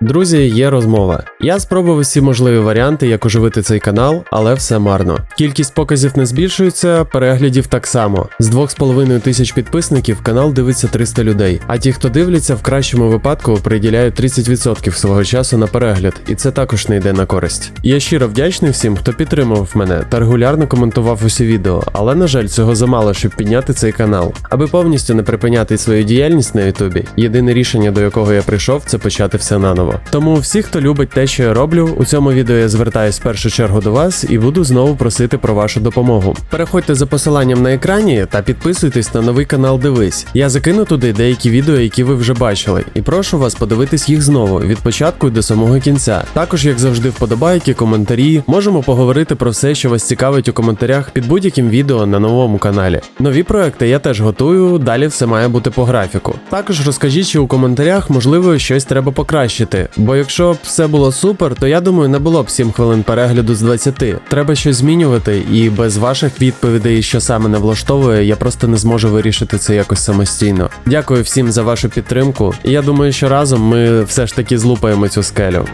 Друзі, є розмова. Я спробував всі можливі варіанти, як оживити цей канал, але все марно. Кількість показів не збільшується, переглядів так само. З 2,5 тисяч підписників канал дивиться 300 людей. А ті, хто дивляться, в кращому випадку приділяють 30% свого часу на перегляд, і це також не йде на користь. Я щиро вдячний всім, хто підтримував мене та регулярно коментував усі відео, але на жаль, цього замало, щоб підняти цей канал. Аби повністю не припиняти свою діяльність на Ютубі, єдине рішення, до якого я прийшов, це почати все наново. Тому всі, хто любить те, що я роблю, у цьому відео я звертаюсь в першу чергу до вас і буду знову просити про вашу допомогу. Переходьте за посиланням на екрані та підписуйтесь на новий канал Дивись. Я закину туди деякі відео, які ви вже бачили, і прошу вас подивитись їх знову від початку до самого кінця. Також, як завжди, вподобайки, коментарі. Можемо поговорити про все, що вас цікавить у коментарях під будь-яким відео на новому каналі. Нові проекти я теж готую, далі все має бути по графіку. Також розкажіть, що у коментарях можливо щось треба покращити. Бо якщо б все було супер, то я думаю, не було б 7 хвилин перегляду з 20. Треба щось змінювати, і без ваших відповідей, що саме не влаштовує, я просто не зможу вирішити це якось самостійно. Дякую всім за вашу підтримку. І я думаю, що разом ми все ж таки злупаємо цю скелю.